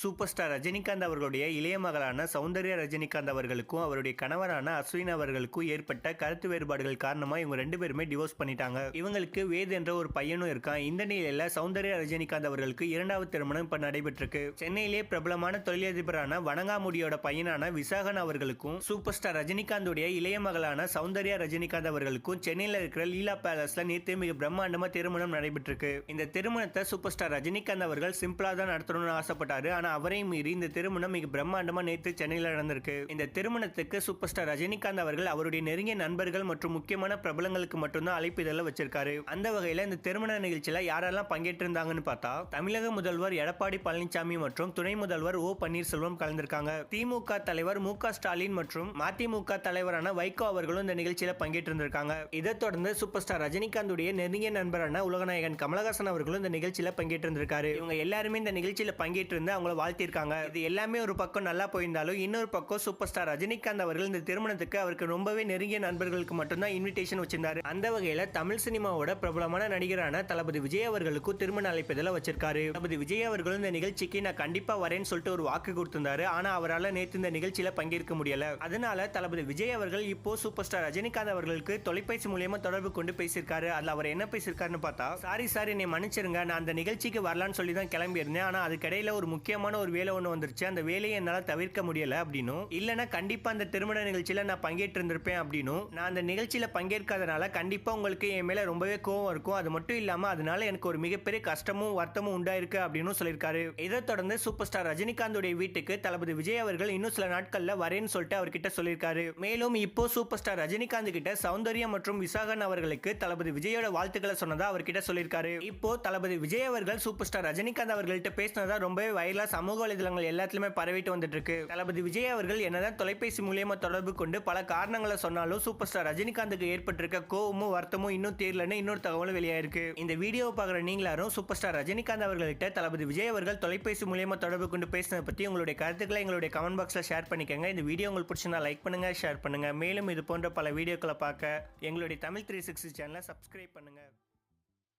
Super star Rajinikanth அவர்களுடைய இளைய மகளான சௌந்தர்யா ரஜினிகாந்த் அவர்களுக்கும் அவருடைய கணவரான அஸ்வின் அவர்களுக்கும் ஏற்பட்ட கருத்து வேறுபாடுகள் காரணமாக இவங்க ரெண்டு பேருமே டிவோர்ஸ் பண்ணிட்டாங்க. இவங்களுக்கு வேத் என்ற ஒரு பையனும் இருக்கான். இந்த நிலையில சௌந்தர்யா ரஜினிகாந்த் அவர்களுக்கு இரண்டாவது திருமணம் இப்ப நடைபெற்றிருக்கு. சென்னையிலே பிரபலமான தொழிலதிபரான வணங்காமுடியோட பையனான விசாகன் அவர்களுக்கும் சூப்பர் ஸ்டார் ரஜினிகாந்துடைய இளைய மகளான சௌந்தர்யா ரஜினிகாந்த் அவர்களுக்கும் சென்னையில் இருக்கிற லீலா பேலஸ்ல நேற்று மிக பிரம்மாண்டமா திருமணம் நடைபெற்றிருக்கு. இந்த திருமணத்தை சூப்பர் ஸ்டார் ரஜினிகாந்த் அவர்கள் சிம்பிளா தான் நடத்தணும்னு ஆசைப்பட்டாரு. ஆனா அவரையும் மீறி இந்த திருமணம் மிக பிரம்மாண்டமா நேற்று சென்னையில் நடந்திருக்கு. இந்த திருமணத்துக்கு சூப்பர் ஸ்டார் ரஜினிகாந்த் அவர்கள் அவருடைய நெருங்கிய நண்பர்கள் மற்றும் முக்கியமான பிரபலங்களுக்கு மட்டும்தான் அழைப்பு இதெல்லாம் வச்சிருக்காரு. அந்த வகையில இந்த திருமண நிகழ்ச்சியில யாரெல்லாம் பங்கேற்றிருந்தாங்கன்னு பார்த்தா தமிழக முதல்வர் எடப்பாடி பழனிசாமி மற்றும் துணை முதல்வர் ஓ பன்னீர்செல்வம் கலந்திருக்காங்க. திமுக தலைவர் மு ஸ்டாலின் மற்றும் மதிமுக தலைவரான வைகோ அவர்களும் இந்த நிகழ்ச்சியில பங்கேற்றிருந்திருக்காங்க. இதைத் தொடர்ந்து சூப்பர் ஸ்டார் ரஜினிகாந்துடைய நெருங்கிய நண்பரான உலகநாயகன் கமலஹாசன் அவர்களும் இந்த நிகழ்ச்சியில பங்கேற்றிருந்திருக்காரு. இவங்க எல்லாருமே இந்த நிகழ்ச்சியில பங்கேற்றிருந்து அவங்கள வாழ்த்திருக்காங்க. இது எல்லாமே ஒரு பக்கம் நல்லா போயிருந்தாலும் இன்னொரு பக்கம் சூப்பர் ஸ்டார் ரஜினிகாந்த் அவர்கள் இந்த திருமணத்துக்கு அவருக்கு ரொம்பவே நெருங்கிய நண்பர்களுக்கு மட்டும்தான் இன்விடேஷன் வச்சிருந்தாரு. அந்த வகையில தமிழ் சினிமாவோட பிரபலமான நடிகரான தளபதி விஜய் அவர்களுக்கும் திருமண அழைப்பதில் வச்சிருக்காரு. தளபதி விஜய் அவர்கள் இந்த நிகழ்ச்சிக்கு நான் கண்டிப்பா வரேன்னு சொல்லிட்டு ஒரு வாக்கு கொடுத்திருந்தாரு. ஆனா அவரால் நேற்று இந்த நிகழ்ச்சியில பங்கேற்க முடியல. அதனால தளபதி விஜய் அவர்கள் இப்போ சூப்பர் ஸ்டார் ரஜினிகாந்த் அவர்களுக்கு தொலைபேசி மூலியமா தொடர்பு கொண்டு பேசியிருக்காரு. அதுல அவர் என்ன பேசியிருக்காருன்னு பார்த்தா சாரி சார் என்னை மன்னிச்சிருங்க. நான் அந்த நிகழ்ச்சிக்கு வரலான்னு சொல்லி தான் கிளம்பியிருந்தேன். ஆனா அதுக்கிடையில ஒரு முக்கியமான ஒரு வேலை ஒன்று வந்துருச்சு. அந்த வேலையை என்னால் தவிர்க்க முடியல அப்படின்னும். இல்லைன்னா கண்டிப்பாக அந்த திருமண நிகழ்ச்சியில் நான் பங்கேற்று இருந்திருப்பேன் அப்படின்னும். நான் அந்த நிகழ்ச்சியில் பங்கேற்காதனால கண்டிப்பாக உங்களுக்கு என் மேலே ரொம்பவே கோவம் இருக்கும். அது மட்டும் இல்லாமல் அதனால எனக்கு ஒரு மிகப்பெரிய கஷ்டமும் வருத்தமும் உண்டாயிருக்கு அப்படின்னு சொல்லியிருக்காரு. இதை தொடர்ந்து சூப்பர் ஸ்டார் ரஜினிகாந்துடைய வீட்டுக்கு தளபதி விஜய் அவர்கள் இன்னும் சில நாட்களில் வரேன்னு சொல்லிட்டு அவர்கிட்ட சொல்லியிருக்காரு. மேலும் இப்போ சூப்பர் ஸ்டார் ரஜினிகாந்த் கிட்ட சௌந்தர்யா மற்றும் விசாகன் அவர்களுக்கு தளபதி விஜயோட வாழ்த்துக்களை சொன்னதா அவர்கிட்ட சொல்லியிருக்காரு. இப்போ தளபதி விஜய் அவர்கள் சூப்பர் ஸ்டார் ரஜினிகாந்த் அவர்கள்ட்ட பேசினதா ரொம்பவே வைரலா சமூக வலைதளங்கள் எல்லாத்துலயுமே பரவிட்டு வந்துட்டு இருக்கு தளபதி விஜய் அவர்கள் என்னதான் தொலைபேசி மூலியமா தொடர்பு கொண்டு பல காரணங்களை சொன்னாலும் சூப்பர் ஸ்டார் ரஜினிகாந்துக்கு ஏற்பட்டிருக்க கோவமும் வருத்தமும் இன்னும் தேரலன்னு இன்னொரு தகவலும் வெளியாயிருக்கு. இந்த வீடியோவை பார்க்குற நீங்களாரும் சூப்பர் ஸ்டார் ரஜினிகாந்த் அவர்கள்ட்ட தளபதி விஜய் அவர்கள் தொலைபேசி மூலியமா தொடர்பு கொண்டு பேசினதை பத்தி உங்களுடைய கருத்துக்களை எங்களுடைய கமெண்ட் பாக்ஸ்ல ஷேர் பண்ணிக்கோங்க. இந்த வீடியோ உங்களுக்கு பிடிச்சிருந்தா லைக் பண்ணுங்க ஷேர் பண்ணுங்க. மேலும் இது போன்ற பல வீடியோக்களை பார்க்க எங்களுடைய தமிழ் த்ரீ சிக்ஸ்டி சேனலை சப்ஸ்கிரைப் பண்ணுங்க.